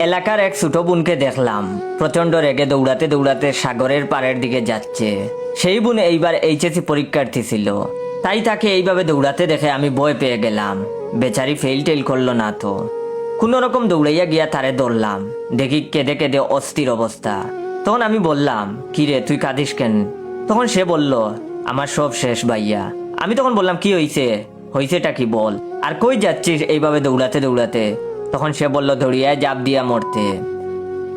এলাকার এক ছোট বোনকে দেখলাম। প্রচণ্ড রেগে দৌড়াতে দৌড়াতে সাগরের পাড়ের দিকে যাচ্ছে। সেই বোন এইবার এইচএসসি পরীক্ষার্থী ছিল। তাই তাকে এইভাবে দৌড়াতে দেখে আমি ভয় পেয়ে গেলাম। বেচারি ফেল টেল করল না তো। কোনো রকম দৌড়াইয়া গিয়া তারে ধরলাম। দেখি কেঁদে কেঁদে অস্থির অবস্থা। তখন আমি বললাম, কি রে, তুই কাঁদিস কেন? তখন সে বলল, আমার সব শেষ ভাইয়া। আমি তখন বললাম, কি হইছে? হইছেটা কি বল? আর কই যাচ্ছিস এইভাবে দৌড়াতে দৌড়াতে? তখন সে বলল ধরিয়া জাপ দিয়া মরতে।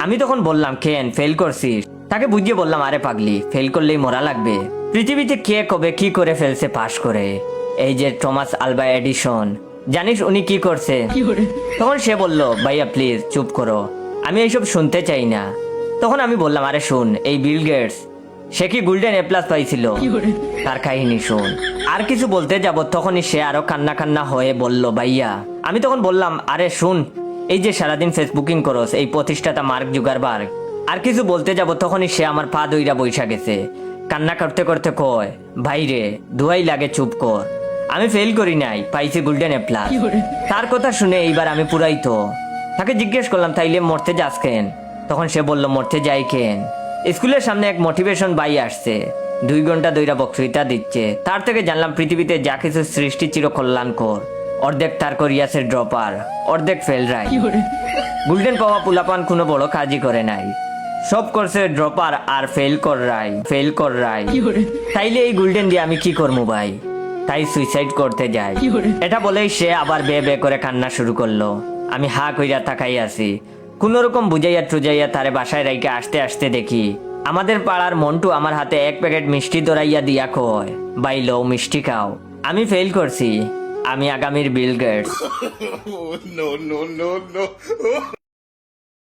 আমি তখন বললাম কেন ফেল করছিস? তাকে বুঝিয়ে বললাম আরে পাগলি ফেল করলেই মরা লাগবে। পৃথিবীতে কে কবে কি করে ফেলছে পাশ করে? এই যে টমাস আলবা এডিশন জানিস উনি কি করছে? তখন সে বলল ভাইয়া প্লিজ চুপ করো। আমি এইসব শুনতে চাই না। তখন আমি বললাম আরে শুন এই বিল গেটস সে কি গোল্ডেন এ প্লাস পাইছিল? তার কাহিনী শুন। আর কিছু বলতে যাব তখনই সে আরও কান্না কান্না হয়ে বলল ভাইয়া আমি তখন বললাম আরে শুন এই যে সারাদিন ফেসবুকিং করস এই প্রতিষ্ঠাতা মার্ক জুগারবার্গ আর কিছু বলতে যাব তখনই সে আমার পা দইরা বৈশা গেছে। কান্না করতে করতে কয় ভাইরে দুয়াই লাগে চুপ কর। আমি ফেল করি নাই পাইছি গোল্ডেন এ প্লাস তার কথা শুনে এইবার আমি পুরাই তো। তাকে জিজ্ঞেস করলাম তাইলে মরতে যাস কেন? তখন সে বলল মরতে যাই কেন? স্কুলের সামনে এক মোটিভেশন বাই আসছে। দুই ঘণ্টা দইরা বক্তৃতা দিচ্ছে। তার থেকে জানলাম পৃথিবীতে যা কিছু সৃষ্টি চির কল্যাণকর অর্ধেক তার করিয়াছে ড্রপার অর্ধেক ফেল রাই গোল্ডেন পাওয়া পুলাপান কোনো বড় কাজই করে নাই। সব করছে ড্রপার আর ফেল কর রাই ফেল কর রাই তাইলে এই গোল্ডেন দিয়ে আমি কি করব ভাই? তাই সুইসাইড করতে যাই এটা বলেই সে আবার বে বে করে কান্না শুরু করল। আমি হা কইরা তাকাই আছি। কোন রকম বুঝাইয়া টুজাইয়া তারে বাসায় রাইকে আসতে আসতে দেখি আমাদের পাড়ার মন্টু আমার হাতে এক প্যাকেট মিষ্টি দৌড়াইয়া দিয়া কয় বাই লো মিষ্টি খাও। আমি ফেল করছি। আমি আগামীর বিল গেটস no.